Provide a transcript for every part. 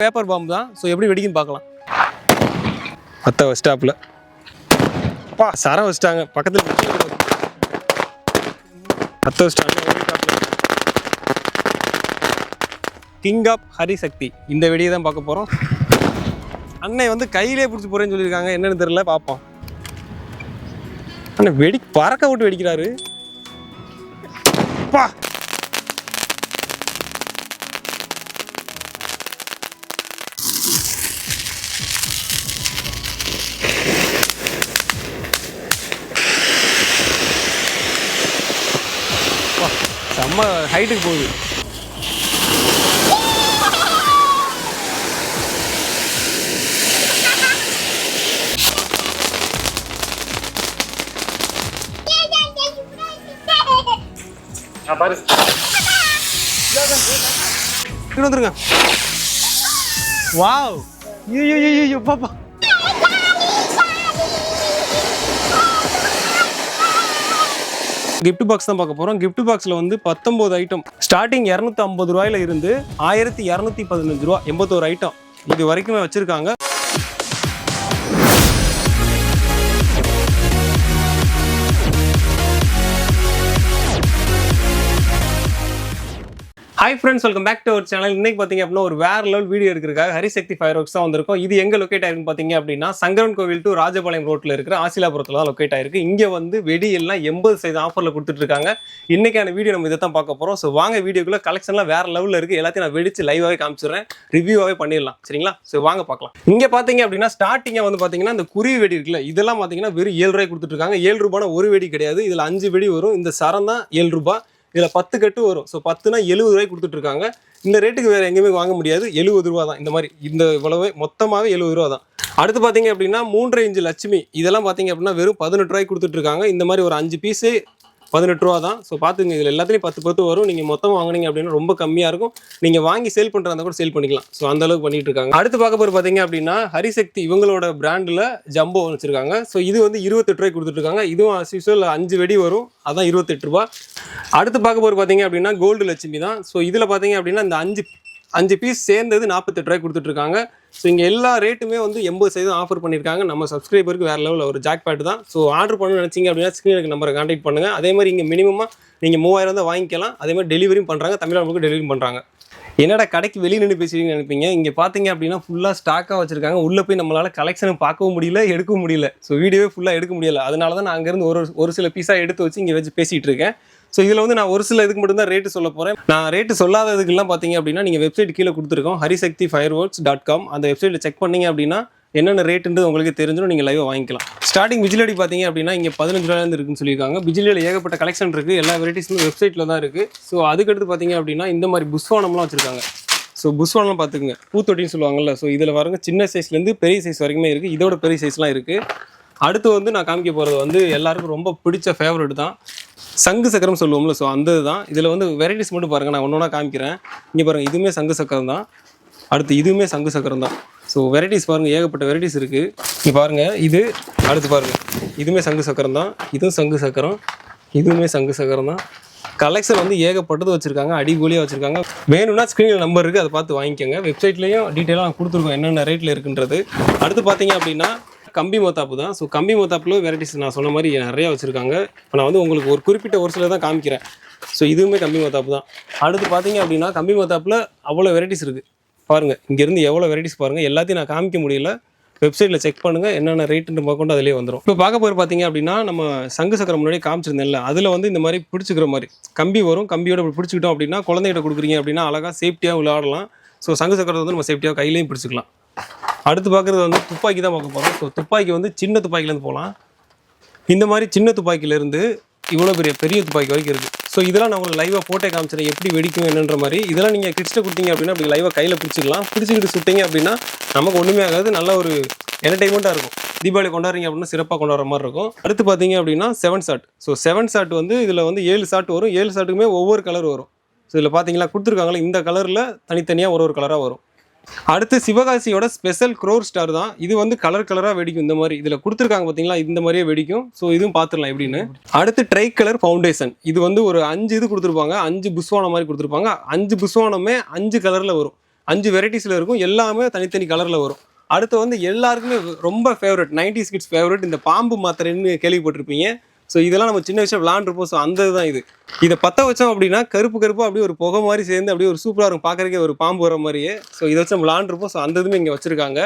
Paper பாம்பு தான். So எப்படி வெடிக்குன்னு பார்க்கலாம். மற்ற ஸ்டாப்பில் அப்பா சரம் வச்சிட்டாங்க பக்கத்தில் அத்தை வச்சிட்டாங்க கிங் ஆஃப் ஹரிசக்தி இந்த வெடியை தான் பார்க்க போகிறோம் அண்ணன் வந்து கையிலே பிடிச்சி போகிறேன்னு சொல்லியிருக்காங்க. என்னென்னு தெரில பார்ப்போம். அண்ணன் வெடி பறக்க விட்டு வெடிக்கிறாரு. அப்பா, செம்ம ஹைட்டுக்கு போகுது. இங்க வந்துருங்க. வாவ். ஐயோ ஐயோ ஐயோ பாப்பா. கிஃப்ட் பாக்ஸ் தான் பார்க்க போகிறோம் கிஃப்ட் பாக்ஸில் வந்து பத்தொம்போது ஐட்டம் ஸ்டார்டிங் இரநூத்தி ஐம்பது ரூபாயில இருந்து ஆயிரத்தி இரநூத்தி பதினஞ்சு ரூபா எண்பத்தோரு ஐட்டம் இது வரைக்குமே வச்சுருக்காங்க. Hi friends welcome back to our channel இன்னைக்கு பார்த்தீங்க அப்படின்னா ஒரு வேற லெவல் வீடியோ எடுக்கிறதுக்காக ஹரிசக்தி ஃபயர் ஒர்க்ஸ் தான் வந்திருக்கும். இது எங்கே லொக்கேட் ஆயிருக்கு பார்த்தீங்க அப்படின்னா சங்கரன் கோவில் டு ராஜபாளையம் ரோட்டில் இருக்கிற ஆசிலாபுரத்தில் தான் லொக்கேட் ஆயிருக்கு. இங்கே வந்து வெடி எல்லாம் எண்பது சைஸ் ஆஃபரில் கொடுத்துட்டு இருக்காங்க. இன்னைக்கான வீடியோ நம்ம இதை தான் பார்க்க போகிறோம் ஸோ வாங்க வீடியோக்குள்ளே கலெக்ஷன்லாம் வேற லெவலில் இருக்குது எல்லாத்தையும் நான் வெடிச்சு லைவாகவே காமிச்சிடுறேன். ரிவ்யூவாகவே பண்ணிடலாம். சரிங்களா? ஸோ வாங்க பார்க்கலாம். இங்கே பார்த்தீங்க அப்படின்னா ஸ்டார்டிங்காக வந்து பார்த்தீங்கன்னா இந்த குருவி வெடி இருக்குல்ல இதெல்லாம் பார்த்தீங்கன்னா வெறும் ஏழு ரூபாய் கொடுத்துட்டு இருக்காங்க. ஏழு ரூபானா ஒரு வெடி கிடையாது. இதில் அஞ்சு வெடி வரும். இந்த சரம் தான் ஏழு ரூபாய். இதில் பத்து கட்டு வரும். ஸோ பத்துனா எழுபது ரூபாய் கொடுத்துட்ருக்காங்க இந்த ரேட்டுக்கு வேறு எங்கேயுமே வாங்க முடியாது. எழுபது ரூபா தான். இந்த மாதிரி இந்த இவ்வளவு மொத்தமாகவே எழுபது ரூபா தான். அடுத்து பார்த்தீங்க அப்படின்னா மூன்றரை இன்ச்சு லட்சுமி. இதெல்லாம் பார்த்தீங்க அப்படின்னா வெறும் பதினெட்டு ரூபாய்க்கு கொடுத்துட்ருக்காங்க இந்த மாதிரி ஒரு அஞ்சு பீஸு பதினெட்டு ரூபா தான் ஸோ பார்த்துங்க இதில் எல்லாத்துலேயும் பத்து பத்து வரும். நீங்கள் மொத்தம் வாங்குனீங்க அப்படின்னா ரொம்ப கம்மியாக இருக்கும். நீங்கள் வாங்கி சேல் பண்ணுறதா கூட சேல் பண்ணிக்கலாம். ஸோ அந்த அளவுக்கு பண்ணிட்டு இருக்காங்க. அடுத்து பார்க்க போகிற பார்த்தீங்க அப்படின்னா ஹரிசக்தி இவங்களோட பிராண்டில் ஜம்போ வச்சுருக்காங்க. ஸோ இது வந்து இருபத்தெட்டு ரூபாய் கொடுத்துட்ருக்காங்க இதுவும் as அஞ்சு வெடி வரும். அதான் இருபத்தெட்டு ரூபா அடுத்து பார்க்க போகிற பார்த்தீங்க அப்படின்னா கோல்டு லட்சுமி தான் ஸோ இதில் பார்த்தீங்க அப்படின்னா இந்த அஞ்சு அஞ்சு பீஸ் சேர்ந்தது நாற்பத்தெட்டு ரூபாய் கொடுத்துட்ருக்காங்க. ஸோ இங்கே எல்லா ரேட்டுமே வந்து எண்பது சதவீதம் ஆஃபர் பண்ணியிருக்காங்க. நம்ம சப்ஸ்கிரைபருக்கு வேறு லெவலில் ஒரு ஜாக் பேட் தான். ஸோ ஆர்டர் பண்ணணும்னு நினச்சிங்க அப்படின்னா ஸ்க்ரீனுக்கு நம்பரை காண்டாக்ட் பண்ணுங்கள் அதே மாதிரி இங்கே மினிமமாக நீங்கள் மூவாயிரம் தான் வாங்கிக்கலாம். அதே மாதிரி டெலிவரியும் பண்ணுறாங்க தமிழ்நாடுக்கு டெலிவரி பண்ணுறாங்க என்னடா கடைக்கு வெளியே நின்று பேசுறீங்கன்னு நினைப்பீங்க. இங்கே பார்த்தீங்க அப்படின்னா ஃபுல்லாக ஸ்டாக்காக வச்சுருக்காங்க. உள்ளே போய் நம்மளால் கலெக்ஷனை பார்க்கவும் முடியல எடுக்கவும் முடியல. ஸோ வீடியோவே ஃபுல்லாக எடுக்க முடியல. அதனால தான் நான் அங்கேருந்து ஒரு ஒரு சில பீஸாக எடுத்து வச்சு இங்கே வச்சு பேசிகிட்டு இருக்கேன். ஸோ இதில் வந்து நான் ஒரு சில இதுக்கு மட்டும் தான் ரேட்டு சொல்ல போகிறேன் நான் ரேட்டு சொல்லாததுக்கெல்லாம் பார்த்தீங்க அப்படின்னா நீங்கள் வெப்சைட் கீழே கொடுத்துருக்கோம். Harishakthi fire works dot com அந்த வெப்சைட்டில் செக் பண்ணீங்க அப்படின்னா என்னென்ன ரேட்டுன்றது உங்களுக்கு தெரிஞ்சிடும். நீங்கள் லைவாக வாங்கிக்கலாம். ஸ்டார்டிங் பிஜிலடி பார்த்தீங்க அப்படின்னா இங்கே பதினஞ்சு ரூபாயிலேருந்து இருக்குன்னு சொல்லியிருக்காங்க. பிஜிலியில் ஏகப்பட்ட கலெக்ஷன் இருக்குது எல்லா வெரைட்டிஸும் வெப்சைட்டில் தான் இருக்குது ஸோ அதுக்கடுத்து பார்த்தீங்க அப்படின்னா இந்த மாதிரி புஷ்வானம்லாம் வச்சுருக்காங்க. ஸோ புஷ்வானம் பார்த்துக்குங்க பூத்தொட்டின்னு சொல்லுவாங்கல்ல. ஸோ இதில் வரங்க சின்ன சைஸ்லேருந்து பெரிய சைஸ் வரைக்குமே இருக்குது இதோட பெரிய சைஸ்லாம் இருக்குது அடுத்து வந்து நான் காமிக்க போகிறது வந்து எல்லாருக்கும் ரொம்ப பிடிச்ச ஃபேவரட் தான். சங்கு சக்கரம் சொல்லுவோம்ல ஸோ அந்த இதுதான் இதில் வந்து வெரைட்டிஸ் மட்டும் பாருங்கள் நான் ஒன்று ஒன்றா காமிக்கிறேன். இங்கே பாருங்கள் இதுவுமே சங்கு சக்கரம் தான். அடுத்து இதுவுமே சங்கு சக்கரம் தான். ஸோ வெரைட்டிஸ் பாருங்கள் ஏகப்பட்ட வெரைட்டிஸ் இருக்குது இங்கே பாருங்கள் இது அடுத்து பாருங்கள் இதுவுமே சங்கு சக்கரம் தான். இதுவும் சங்கு சக்கரம். இதுவுமே சங்கு சக்கரம் தான். கலெக்ஷன் வந்து ஏகப்பட்டது வச்சுருக்காங்க அடிகூலியாக வச்சுருக்காங்க. வேணும்னா ஸ்க்ரீனில் நம்பர் இருக்குது அதை பார்த்து வாங்கிக்கோங்க. வெப்சைட்லேயும் டீட்டெயிலாக கொடுத்துருக்கோம் என்னென்ன ரேட்டில் இருக்குன்றது. அடுத்து பார்த்தீங்க அப்படின்னா கம்பி மோத்தாப்பு தான். ஸோ கம்பி மோத்தாப்பில் வெரைட்டிஸ் நான் சொன்ன மாதிரி நிறையா வச்சுருக்காங்க. இப்போ நான் வந்து உங்களுக்கு ஒரு குறிப்பிட்ட ஒரு சில தான் காமிக்கிறேன். ஸோ இதுவுமே கம்பி மோத்தாப்பு தான். அடுத்து பார்த்தீங்க அப்படின்னா கம்பி மோத்தாப்பில் அவ்வளோ வெரைட்டிஸ் இருக்குது பாருங்கள் இங்கேருந்து எவ்வளோ வெரைட்டிஸ் பாருங்கள் எல்லாத்தையும் நான் காமிக்க முடியல. வெப்சைட்டில் செக் பண்ணுங்கள் என்னென்ன ரேட்டுன்னு பார்க்கொண்டு அதிலே வந்துடும் இப்போ பார்க்க போய் பார்த்தீங்க அப்படின்னா நம்ம சங்கு சக்கரம் முன்னாடி காமிச்சிருந்தேன்ல அதில் வந்து இந்த மாதிரி பிடிச்சிக்கிற மாதிரி. கம்பி வரும் கம்பியோட இப்படி பிடிச்சிக்கிட்டோம் அப்படின்னா குழந்தைகிட்ட கொடுக்குறீங்க அப்படின்னா அழகாக சேஃப்டியாக விளையாடலாம். ஸோ சங்கு சக்கரத்தை வந்து நம்ம சேஃப்டியாக கையிலையும் பிடிச்சிக்கலாம். அடுத்து பார்க்குறது வந்து துப்பாக்கி தான் பார்க்க போகிறோம் ஸோ துப்பாக்கி வந்து சின்ன துப்பாக்கிலேருந்து போகலாம் இந்த மாதிரி சின்ன துப்பாக்கியிலேருந்து இவ்வளோ பெரிய பெரிய துப்பாக்கி வரைக்கும் இருக்குது ஸோ இதெல்லாம் நான் உங்களுக்கு லைவாக போட்டே காமிச்சிடறேன். எப்படி வெடிக்கும் என்னன்ற மாதிரி. இதெல்லாம் நீங்கள் கிட்ஸ்ட்டை கொடுத்தீங்க அப்படின்னா அப்படி லைவாக கையில் பிடிச்சிக்கலாம் பிடிச்சிக்கிட்டு சுட்டிங்க அப்படின்னா நமக்கு ஒன்றுமே ஆகாது. நல்ல ஒரு என்டர்டைன்மெண்ட்டாக இருக்கும். தீபாவளி கொண்டாடுறீங்க அப்படின்னா சிறப்பாக கொண்டாடுற மாதிரி இருக்கும். அடுத்து பார்த்தீங்க அப்படின்னா seven shot so seven shot வந்து இதில் வந்து ஏழு ஷாட் வரும். ஏழு ஷாட்டுக்குமே ஒவ்வொரு கலர் வரும். ஸோ இதில் பார்த்தீங்களா கொடுத்துருக்காங்களே இந்த கலரில் தனித்தனியாக ஒரு ஒரு கலராக வரும். அடுத்து சிவகாசியோட ஸ்பெஷல் க்ரோர் ஸ்டார் தான். இது வந்து கலர் கலராக வெடிக்கும். இந்த மாதிரி இதில் கொடுத்துருக்காங்க பார்த்தீங்களா இந்த மாதிரியே வெடிக்கும். ஸோ இதுவும் பார்த்துடலாம் எப்படின்னு. அடுத்து ட்ரை கலர் ஃபவுண்டேஷன் இது வந்து ஒரு அஞ்சு இது கொடுத்துருப்பாங்க. அஞ்சு புஸ்வானம் மாதிரி கொடுத்துருப்பாங்க. அஞ்சு புஸ்வானமே அஞ்சு கலரில் வரும். அஞ்சு வெரைட்டிஸில் இருக்கும். எல்லாமே தனித்தனி கலரில் வரும். அடுத்து வந்து எல்லாருக்குமே ரொம்ப ஃபேவரட் 90s கிட்ஸ் ஃபேவரட் இந்த பாம்பு மாத்திரைன்னு கேள்விப்பட்டிருப்பீங்க. ஸோ இதெல்லாம் நம்ம சின்ன விஷயம் விளாண்டுருப்போம் ஸோ அந்த இதுதான் இது. இதை பற்ற வச்சோம் அப்படின்னா கருப்பு கருப்பு அப்படியே ஒரு புகை மாதிரி சேர்ந்து அப்படியே ஒரு சூப்பராக இருக்கும். பார்க்குறக்கே ஒரு பாம்பு வர மாதிரியே. ஸோ இதை வச்சு நம்ம விளாண்டுருப்போம் ஸோ அந்த இதுவுமே இங்கே வச்சுருக்காங்க.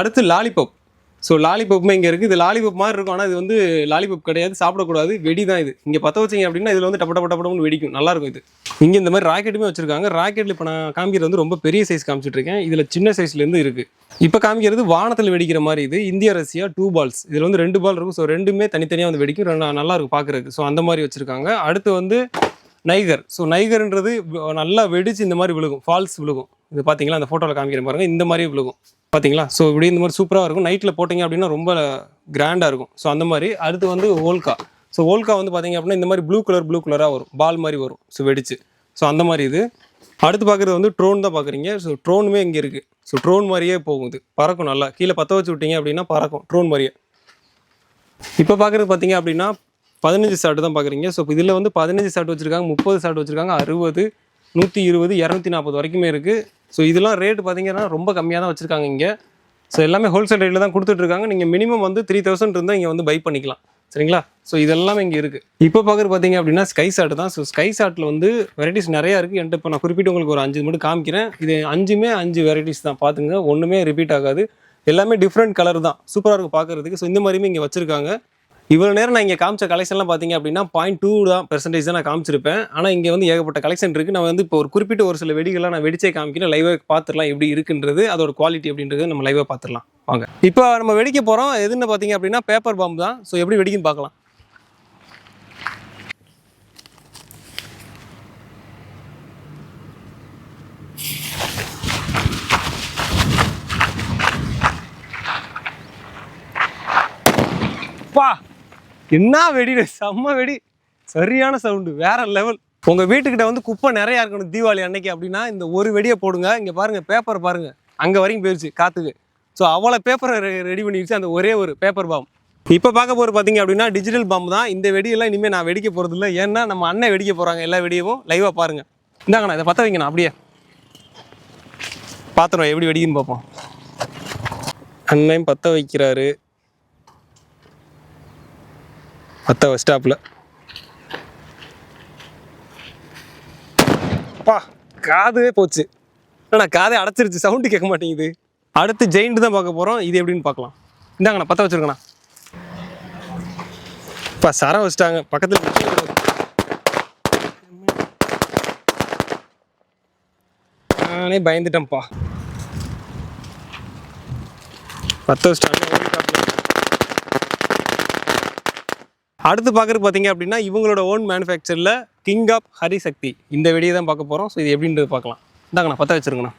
அடுத்து லாலிபப் ஸோ லாலிபப்புமே இங்கே இருக்குது இது லாலிபப் மாதிரி இருக்கும். ஆனால் இது வந்து லாலிபப் கிடையாது. சாப்பிடக்கூடாது. வெடி தான் இது. இங்கே பற்ற வச்சீங்க அப்படின்னா இதில் வந்து டப்ப டப்ப டப்படம்னு வெடிக்கும். நல்லா இருக்கும் இது. இங்கே இந்த மாதிரி ராக்கெட்டுமே வச்சிருக்காங்க. ராக்கெட்டில் இப்போ நான் காமிக்கிறது வந்து ரொம்ப பெரிய சைஸ் காமிச்சிட்டு இருக்கேன். இதில் சின்ன சைஸ்லேருந்து இருக்குது இப்போ காமிக்கிறது வானத்தில் வெடிக்கிற மாதிரி இது. இந்திய ரஷ்யா டூ பால்ஸ் இதில் வந்து ரெண்டு பால் இருக்கும். ஸோ ரெண்டுமே தனித்தனியாக வந்து வெடிக்கும். ரெண்டு- நல்லா இருக்கும் பார்க்குறதுக்கு ஸோ அந்த மாதிரி வச்சுருக்காங்க. அடுத்து வந்து நைகர் ஸோ நைகர்ன்றது நல்லா வெடிச்சு இந்த மாதிரி விழுகும். ஃபால்ஸ் விழுகும். இது பார்த்தீங்களா அந்த ஃபோட்டோவில் காமிக்கிற பாருங்க. இந்த மாதிரி விழுகும். பார்த்தீங்களா ஸோ இப்படி இந்த மாதிரி சூப்பராக இருக்கும். நைட்டில் போட்டிங்க அப்படின்னா ரொம்ப கிராண்டாக இருக்கும். ஸோ அந்த மாதிரி. அடுத்து வந்து ஓல்கா ஸோ ஓல்கா வந்து பார்த்தீங்க அப்படின்னா இந்த மாதிரி ப்ளூ கலர் ப்ளூ கலராக வரும். பால் மாதிரி வரும். ஸோ வெடிச்சு. ஸோ அந்த மாதிரி இது. அடுத்து பார்க்குறது வந்து ட்ரோன் தான் பார்க்குறீங்க. ஸோ ட்ரோனுமே இங்கே இருக்குது ஸோ ட்ரோன் மாதிரியே போகுது. பறக்கும் நல்லா. கீழே பற்ற வச்சு விட்டீங்க அப்படின்னா பறக்கும். ட்ரோன் மாதிரியே. இப்போ பார்க்குறது பார்த்தீங்க அப்படின்னா பதினஞ்சு ஷாட் தான் பார்க்குறீங்க. ஸோ இதில் வந்து பதினஞ்சு ஷாட் வச்சுருக்காங்க முப்பது ஷாட் வச்சுருக்காங்க அறுபது நூற்றி இருபது இரநூத்தி நாற்பது வரைக்குமே இருக்குது ஸோ இதெல்லாம் ரேட்டு பார்த்தீங்கன்னா ரொம்ப கம்மியாக தான் வச்சுருக்காங்க இங்கே. ஸோ எல்லாமே ஹோல்சேல் ரேட்டில் தான் கொடுத்துட்ருக்காங்க நீங்கள் மினிமம் வந்து த்ரீ தௌசண்ட் இருந்தால் இங்கே வந்து பை பண்ணிக்கலாம். சரிங்களா? ஸோ இதெல்லாமே இங்கே இருக்குது இப்போ பார்க்குறது பார்த்தீங்க அப்படின்னா ஸ்கை ஷாட் தான். ஸோ ஸ்கை ஷாட்டில் வந்து வெரைட்டிஸ் நிறையா இருக்குது என்கிட்ட இப்போ நான் குறிப்பிட்டு உங்களுக்கு ஒரு அஞ்சு மட்டும் காமிக்கிறேன். இது அஞ்சுமே அஞ்சு வெரைட்டிஸ் தான். பார்த்துங்க ஒன்றுமே ரிப்பீட் ஆகாது. எல்லாமே டிஃப்ரெண்ட் கலர் தான். சூப்பராக இருக்கும் பார்க்குறதுக்கு. ஸோ இந்த மாதிரியுமே இங்கே வச்சுருக்காங்க. இவ்வளோ நேரம் நான் இங்கே காமிச்ச கலெக்ஷன்லாம் பார்த்தீங்க அப்படின்னா பாயிண்ட் டூ தான் பெர்சன்டேஜ் தான் நான் காமிச்சிருப்பேன். ஆனால் இங்கே வந்து ஏகப்பட்ட கலெக்ஷன் இருக்குது நான் வந்து இப்போ ஒரு குறிப்பிட்ட ஒரு சில வெடிகள்லாம் நான் வெடிச்சே காமிக்கிறேன். லைவாக பார்த்துடலாம் எப்படி இருக்குன்றது அதோட குவாலிட்டி அப்படின்றது நம்ம லைவாக பார்த்துடலாம் வாங்க. இப்போ நம்ம வெடிக்க போகிறோம் எதுன்னு பார்த்தீங்க அப்படின்னா பேப்பர் பாம்பு தான். ஸோ எப்படி வெடிக்குன்னு பார்க்கலாம் Wow. என்ன வெடி செம்ம வெடி. சரியான சவுண்டு வேற லெவல் உங்க வீட்டுக்கிட்ட வந்து குப்பை நிறைய இருக்கணும் தீபாவளி அன்னைக்கு அப்படின்னா இந்த ஒரு வெடியை போடுங்க. இங்க பாருங்க பேப்பர் பாருங்க. அங்க வரைக்கும் போயிருச்சு காத்துக்கு. ஸோ அவ்வளோ பேப்பரை ரெடி பண்ணிடுச்சு அந்த ஒரே ஒரு பேப்பர் பாம் இப்போ பார்க்க போகிற பார்த்தீங்க அப்படின்னா டிஜிட்டல் பாம்பு தான். இந்த வெடியெல்லாம் இனிமேல் நான் வெடிக்க போகிறது இல்லை ஏன்னா நம்ம அண்ணன் வெடிக்க போகிறாங்க எல்லா வெடியவும். லைவாக பாருங்கள் இந்தாங்கண்ணா இதை பற்ற வைங்கண்ணா அப்படியே. பாத்திரம் எப்படி வெடிக்குன்னு பார்ப்போம். அண்ணன் பற்ற வைக்கிறாரு. பற்ற ஸ்டாப்பில் பா காதே போச்சு. அண்ணா காதே அடைச்சிருச்சு. சவுண்டு கேட்க மாட்டேங்குது. அடுத்து ஜெயிண்ட் தான் பார்க்க போகிறோம் இது எப்படின்னு பார்க்கலாம். இந்தாங்கண்ணா பற்ற வச்சுருக்கண்ணா. இப்போ சரம் வச்சுட்டாங்க. பக்கத்தில் நானே பயந்துட்டேன்ப்பா. பற்ற வச்சுட்டாங்க. அடுத்து பார்க்குறது பார்த்தீங்க அப்படின்னா இவங்களோட ஓன் மேனுஃபேக்சரில் கிங் ஆஃப் ஹரிசக்தி இந்த வெடியை தான் பார்க்க போகிறோம் ஸோ இது எப்படின்றது பார்க்கலாம். இந்தாங்கண்ணா பற்ற வச்சுருங்கண்ணா.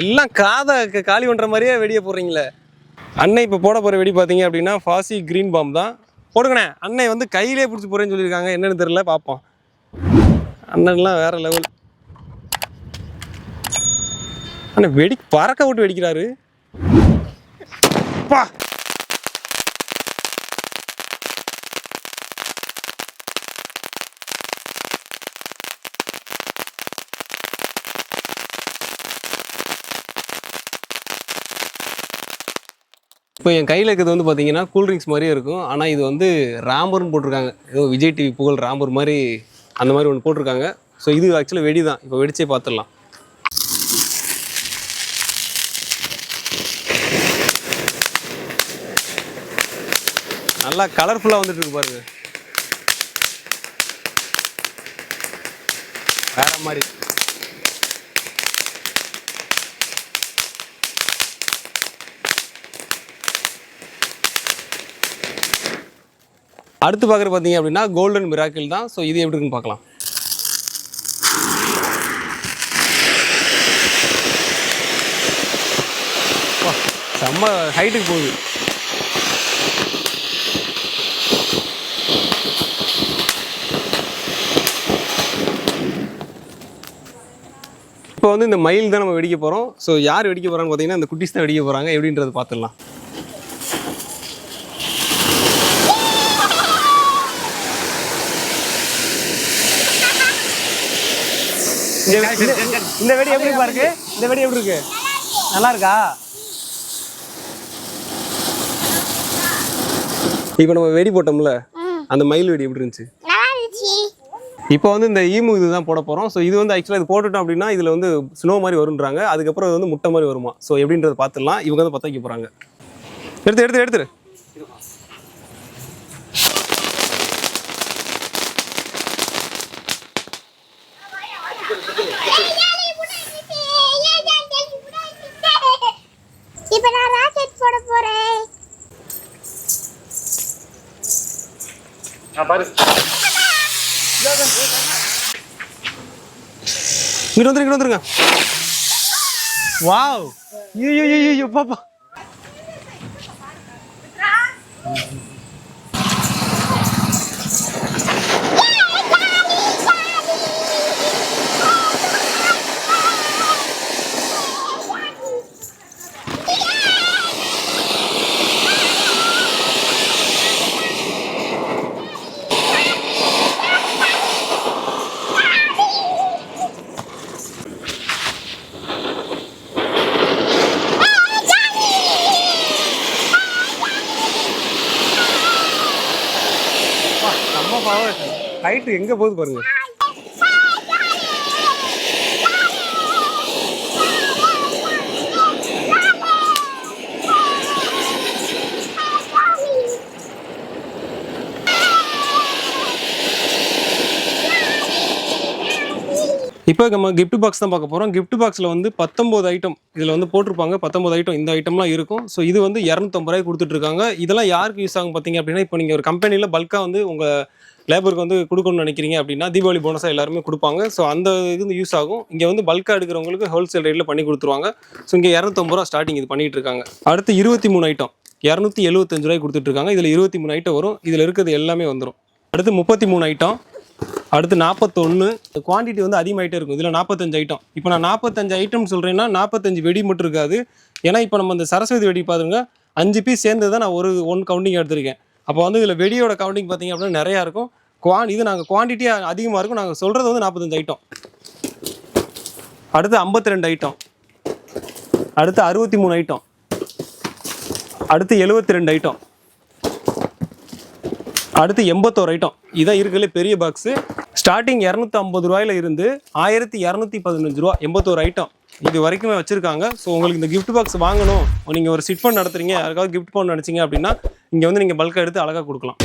எல்லாம் காதை காலி பண்ணுற மாதிரியே வெடியை போடுறீங்களே. அன்னை இப்போ போட போகிற வெடி பார்த்தீங்க அப்படின்னா ஃபாசி க்ரீன் பாம் தான். போடுங்கண்ணே. அன்னை வந்து கையிலே பிடிச்சி போகிறேன்னு சொல்லியிருக்காங்க. என்னென்னு தெரில பார்ப்போம். அண்ணன்லாம் வேறு லெவல் அண்ணா வெடி பறக்க விட்டு வெடிக்கிறாரு. பா! இப்போ என் கையில் இருக்கிறது வந்து பார்த்தீங்கன்னா கூல்ட்ரிங்க்ஸ் மாதிரியே இருக்கும். ஆனால் இது வந்து ராம்பர்னு போட்டிருக்காங்க. ஏதோ விஜய் டிவி புகழ் ராம்பர் மாதிரி அந்த மாதிரி ஒன்று போட்டிருக்காங்க. ஸோ இது ஆக்சுவலாக வெடி தான் இப்போ வெடிச்சே பார்த்துடலாம். நல்லா கலர்ஃபுல்லாக வந்துட்டு இருக்கு பாருங்க. வேற மாதிரி. அடுத்து பார்க்குற பார்த்தீங்க அப்படின்னா கோல்டன் மிராக்கிள் தான். ஸோ இது எப்படி இருக்குன்னு பார்க்கலாம். செம்ம ஹைட்டுக்கு போகுது. இப்போ வந்து இந்த மயில் தான் நம்ம வெடிக்க போகிறோம் ஸோ யார் வெடிக்க போகிறான்னு பார்த்தீங்கன்னா இந்த குட்டிஸ் தான் வெடிக்க போகிறாங்க எப்படின்றது பார்த்துடலாம் இந்த வெடி எப்படி பாருக்கு இந்த வெடி எப்படி இருக்கு? நல்லா இருக்கா? இப்போ நம்ம வெடி போட்டோம்ல அந்த மயில் வெடி எப்படி இருந்துச்சு? இப்போ வந்து இந்த ஈமு இதுதான் போட போகிறோம் ஸோ இது வந்து ஆக்சுவலாக இது போட்டுட்டோம் அப்படின்னா இதில் வந்து ஸ்னோ மாதிரி வருன்றாங்க அதுக்கப்புறம் இது வந்து முட்டை மாதிரி வருமா? ஸோ எப்படின்றத பார்த்துடலாம். இவங்க வந்து பற்ற வைக்க போகிறாங்க எடுத்து எடுத்து எடுத்துரு பாரு நான் ராக்கெட் போட போறேன் இங்கிட்டு வந்துரு இங்கிட்டு வந்துருங்க. வாவ். ஐயோ ஐயோ ஐயோ பாப்பா நம்ம பாவம் ஹைட்டு எங்கே போகுது பாருங்கள் இப்போ நம்ம கிஃப்ட் பாக்ஸ் தான் பார்க்க போகிறோம் கிஃப்ட் பாக்ஸில் வந்து பத்தொம்போது ஐட்டம் இதில் வந்து போட்டிருப்பாங்க. பத்தொம்போது ஐட்டம் இந்த ஐட்டம்லாம் இருக்கும். ஸோ இது வந்து இரநூத்தம்பது ரூபாய் கொடுத்துட்ருக்காங்க இதெல்லாம் யாருக்கு யூஸ் ஆகும் பார்த்தீங்க அப்படின்னா இப்போ நீங்கள் ஒரு கம்பெனியில் பல்காக வந்து உங்கள் லேபருக்கு வந்து கொடுக்கணும்னு நினைக்கிறீங்க அப்படின்னா தீபாவளி போனஸாக எல்லாருமே கொடுப்பாங்க. ஸோ அந்த இது வந்து யூஸ் ஆகும். இங்கே வந்து பல்காக எடுக்கிறவங்களுக்கு ஹோல்சேல் ரேட்டில் பண்ணி கொடுத்துருவாங்க. ஸோ இங்கே இரநூத்தம்பது ரூபா ஸ்டார்டிங் இது பண்ணிகிட்டு இருக்காங்க. அடுத்து இருபத்தி மூணு ஐட்டம் இரநூத்தி எழுபத்தஞ்சு ரூபாய் கொடுத்துட்ருக்காங்க இதில் இருபத்தி மூணு ஐட்டம் வரும். இதில் இருக்கிறது எல்லாமே வந்துடும் அடுத்து முப்பத்தி மூணு ஐட்டம் அடுத்து நாற்பத்தொன்று குவான்டிட்டி வந்து அதிகமாகிட்டே இருக்கும். இதில் நாற்பத்தஞ்சு ஐட்டம் இப்போ நான் நாற்பத்தஞ்சு ஐட்டம் சொல்கிறேன்னா நாற்பத்தஞ்சு வெடி மட்டும் இருக்காது. ஏன்னா இப்போ நம்ம இந்த சரஸ்வதி வெடி பார்த்துருங்க அஞ்சு பீஸ் சேர்ந்து தான் நான் ஒரு ஒன் கவுண்டிங் எடுத்திருக்கேன். அப்போ வந்து இதில் வெடியோட கவுண்டிங் பார்த்தீங்க அப்படின்னா நிறையா இருக்கும். குவான் இது நாங்கள் குவான்டிட்டியாக அதிகமாக இருக்கும். நாங்கள் சொல்கிறது வந்து நாற்பத்தஞ்சு ஐட்டம் அடுத்து ஐம்பத்தி ரெண்டு ஐட்டம் அடுத்து அறுபத்தி மூணு ஐட்டம் அடுத்து எழுபத்தி ரெண்டு ஐட்டம் அடுத்து எண்பத்தோரு ஐட்டம் இதான் இருக்கிறதுல பெரிய பாக்ஸு ஸ்டார்டிங் இரநூத்தி ஐம்பது ரூபாயில இருந்து ஆயிரத்தி இரநூத்தி பதினஞ்சு ரூபா எண்பத்தோரு ஐட்டம் இது வரைக்குமே வச்சிருக்காங்க. ஸோ உங்களுக்கு இந்த கிஃப்ட் பாக்ஸ் வாங்கணும். நீங்கள் ஒரு சிட் ஃபண்ட் நடத்துறீங்க. யாருக்காவது கிஃப்ட் பண்ண நினச்சிங்க அப்படின்னா இங்கே வந்து நீங்கள் பல்காக எடுத்து அழகாக கொடுக்கலாம்.